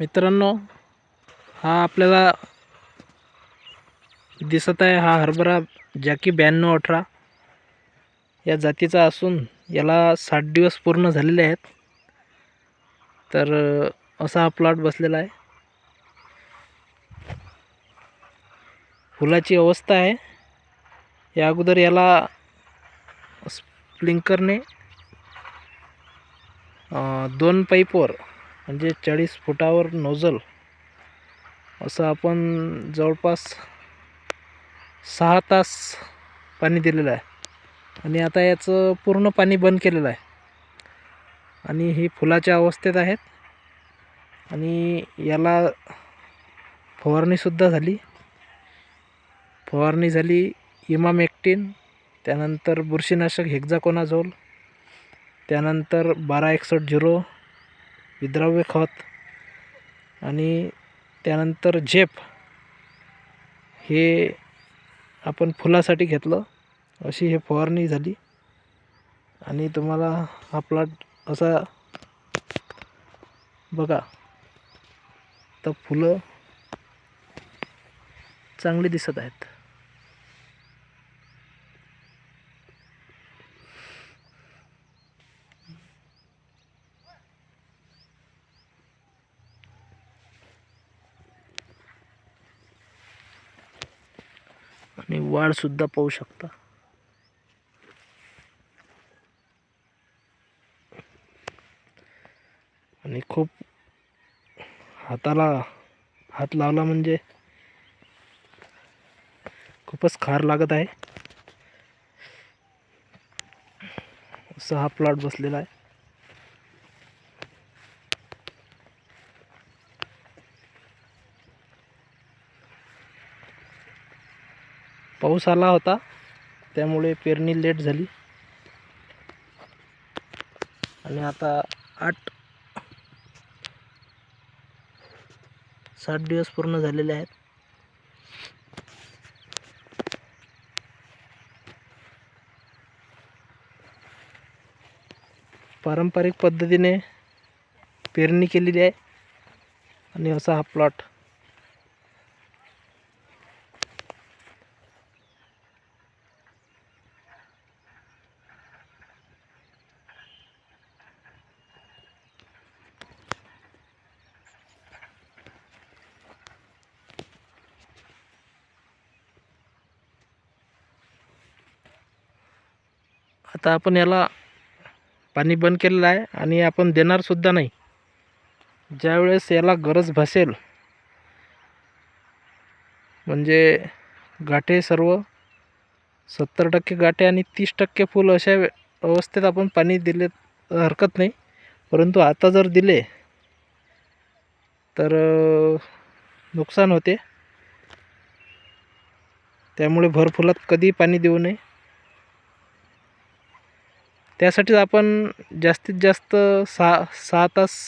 मित्रांनो हा आपल्याला दिसत आहे हा हरभरा जॅकी ब्याण्णव अठरा. या जातीचा असून याला साठ दिवस पूर्ण झालेले आहेत. तर असा हा प्लॉट बसलेला आहे. फुलाची अवस्था आहे. या अगोदर याला स्प्लिंकरने दोन पाईपवर म्हणजे चाळीस फुटावर नोझल असं आपण जवळपास सहा तास पाणी दिलेलं आहे. आणि आता याचं पूर्ण पाणी बंद केलेलं आहे. आणि ही फुलाच्या अवस्थेत आहेत. आणि याला फवारणीसुद्धा झाली. फवारणी झाली इमामेक्टिन त्यानंतर बुरशीनाशक हेक्झाकोनाझोल त्यानंतर बारा एकसष्ट झिरो विद्राव्य खत आणि त्यानंतर झेप हे आपण फुलासाठी घेतलं. अशी हे फवारणी झाली. आणि तुम्हाला हा प्लॉट असा बघा. तर फुलं चांगली दिसत आहेत. आणि वाढसुद्धा पाहू शकता. आणि खूप हाताला हात लावला म्हणजे खूपच खार लागत आहे. असा हा प्लॉट बसलेला आहे. पाऊस आला होता त्यामुळे पेरणी लेट झाली. आणि आता आठ सात दिवस पूर्ण झालेले आहेत. पारंपरिक पद्धतीने पेरणी केलेली आहे. आणि असा हा प्लॉट आता आपण याला पाणी बंद केलेलं आहे आणि आपण देणारसुद्धा नाही. ज्यावेळेस याला गरज भासेल म्हणजे गाठे सर्व सत्तर टक्के गाठे आणि तीस टक्के फुल अशा अवस्थेत आपण पाणी दिले हरकत नाही. परंतु आता जर दिले तर नुकसान होते. त्यामुळे भरफुलात कधी पाणी देऊ नये. त्यासाठीच आपण जास्तीत जास्त सहा सहा तास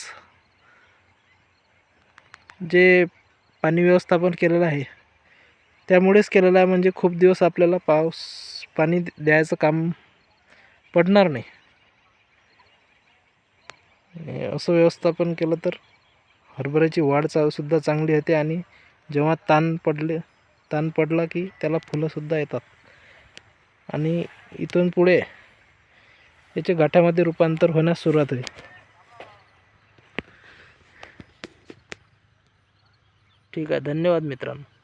जे पाणी व्यवस्थापन केलेलं आहे त्यामुळेच केलेलं आहे म्हणजे खूप दिवस आपल्याला पाऊस पाणी द्यायचं काम पडणार नाही. असं व्यवस्थापन केलं तर हरभऱ्याची वाढ चा सुद्धा चांगली होते आणि जेव्हा ताण पडले ताण पडला की त्याला फुलंसुद्धा येतात. आणि इथून पुढे याचे गाठामध्ये रूपांतर होण्यास सुरुवात होईल. ठीक आहे धन्यवाद मित्रांनो.